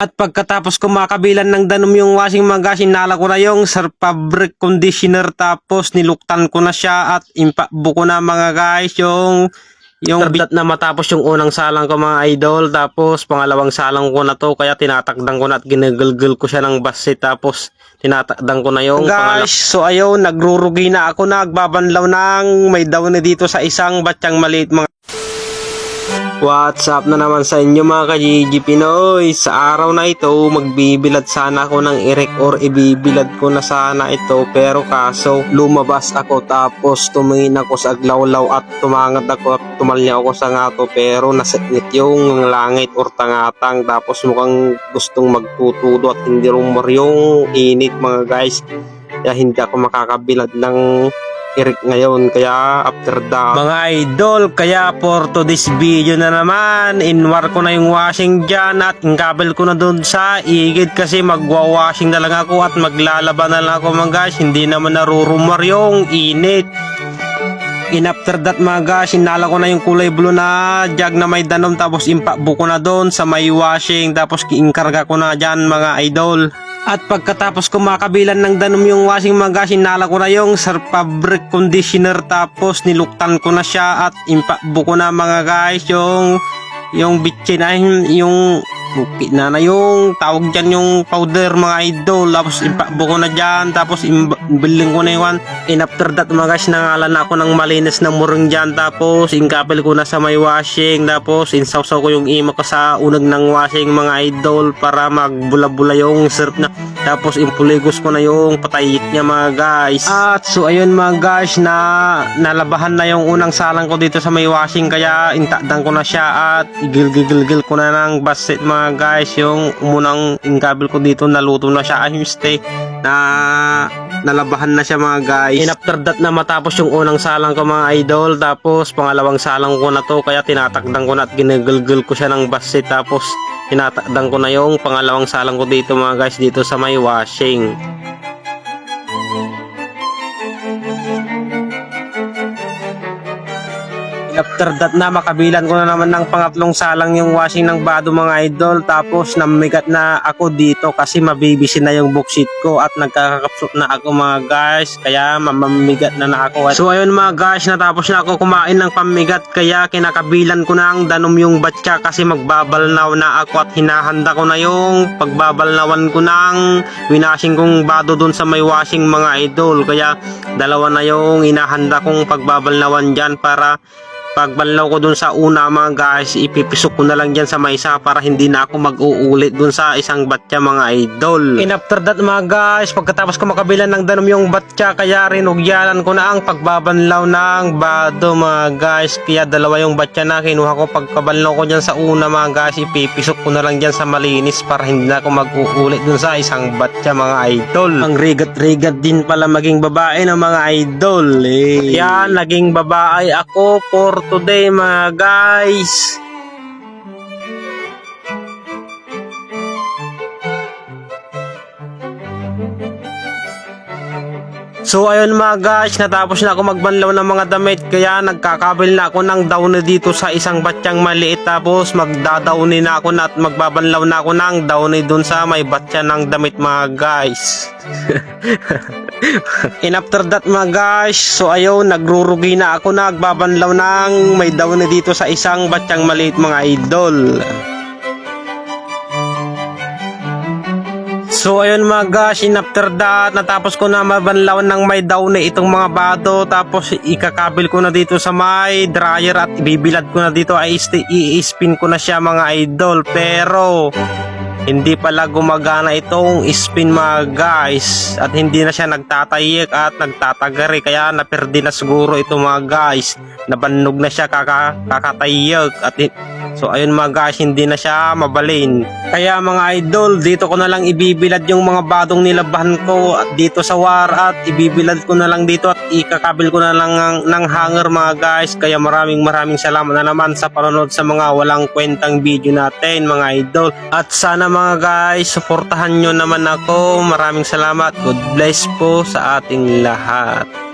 At pagkatapos ko makabilan ng danom yung washing machine, nala ko na yung Sir Fabric Conditioner. Tapos niluktan ko na siya at impakbo ko na mga guys yung yung bit na matapos yung unang salang ko mga idol. Tapos pangalawang salang ko na to. Kaya tinatakdan ko na at ginagulgul ko siya ng basit. Tapos tinatakdan ko na yung guys so ayun nagrurugi na ako. Nagbabanlaw ng may daw na dito sa isang batyang maliit mga What's up na naman sa inyo mga ka-GG Pinoy? Sa araw na ito, magbibilad sana ako ng erect or ibibilad ko na sana ito. Pero kaso lumabas ako tapos tumingin ako sa aglawlaw at tumangat ako at tumalya ako sa ngato. Pero nasakit yung langit or tangatang tapos mukhang gustong magtutudo at hindi rumor yung init mga guys. Kaya hindi ako makakabilad ng Eric ngayon kaya after that mga idol kaya for to this video na naman inwar ko na yung washing dyan at kabel ko na dun sa igid kasi magwa-washing na lang ako at maglalaba na lang ako mga guys hindi naman narurumor yung init In after that mga guys, inala ko na yung kulay blue na jug na may danom tapos impakbo ko na doon sa may washing tapos iinkarga ko na dyan mga idol. At pagkatapos ko makabilan ng danom yung washing mga guys, inala ko na yung Sir Fabric Conditioner. Tapos niluktan ko na siya at impakbo ko na mga guys yung yung bitchin ay yung Buki na na yung tawag dyan yung powder mga idol. Tapos impakbo ko na dyan. Tapos imbiling ko na yung in after that mga guys nangalan ako ng malinis na murong dyan. Tapos inkapel ko na sa may washing. Tapos insawsaw ko yung imo ko sa unag ng washing mga idol para magbula-bula yung syrup na tapos impuligos ko na yung patayik niya mga guys. At so ayun mga guys na nalabahan na yung unang salang ko dito sa may washing. Kaya intakdan ko na siya at igil-gil-gil ko na ng basit mga guys yung umunang ingkabil ko dito naluto na siya. Ayos stay. Na nalabahan na siya mga guys. And after that na matapos yung unang salang ko mga idol tapos pangalawang salang ko na to kaya tinatakdan ko na at ginagulgul ko siya ng basit. Tapos tinatakdan ko na yung pangalawang salang ko dito mga guys dito sa may washing After that na makabilan ko na naman ng pangatlong salang yung washing ng bado mga idol. Tapos namigat na ako dito kasi mabibisin na yung bookshit ko at nagkakapsot na ako mga guys. Kaya mamamigat na na ako. So ayun mga guys natapos na ako kumain ng pamigat kaya kinakabilan ko na ang danom yung batya kasi magbabalnaw na ako at hinahanda ko na yung pagbabalnawan ko ng winashing kong bado dun sa may washing mga idol. Kaya dalawa na yung inahanda kong pagbabalnawan dyan para pagbanlaw ko dun sa una mga guys ipipisok ko na lang dyan sa may isa para hindi na ako mag-uulit dun sa isang batya mga idol. And after that mga guys pagkatapos ko makabilan ng danom yung batya kaya rinugyalan ko na ang pagbabanlaw ng bado mga guys. Kaya dalawa yung batya na kinuha ko. Pagkabanlaw ko dyan sa una mga guys ipipisok ko na lang dyan sa malinis para hindi na ako mag-uulit dun sa isang batya mga idol. Ang rigat-rigat din pala maging babae ng mga idol eh. yan naging babae ako for today mga guys. So ayun mga guys, natapos na ako magbanlaw ng mga damit kaya nagkakabil na ako ng downy dito sa isang batyang maliit tapos magdadowny na ako na at magbabanlaw na ako ng downy dun sa may batya ng damit mga guys. And after that mga guys, so ayun, nagrurugi na ako nagbabanlaw ng may downy dito sa isang batyang maliit mga idol. So ayun mga guys, in after that, natapos ko na mabanlawan ng may downy itong mga bado tapos ikakabil ko na dito sa may dryer at ibibilad ko na dito. Ay i-spin ko na siya mga idol. Pero hindi pala gumagana itong spin mga guys. At hindi na siya nagtatayik at nagtatagari. Kaya naperdi na siguro ito mga guys. Nabannog na siya kaka, kakatayik at so ayun mga guys hindi na siya mabalin. Kaya mga idol dito ko na lang ibibilad yung mga badong nilabahan ko at dito sa war at ibibilad ko na lang dito at ikakabil ko na lang ng, ng hanger mga guys. Kaya maraming maraming salamat na naman sa panonood sa mga walang kwentang video natin mga idol. At sana mga guys suportahan nyo naman ako. Maraming salamat. God bless po sa ating lahat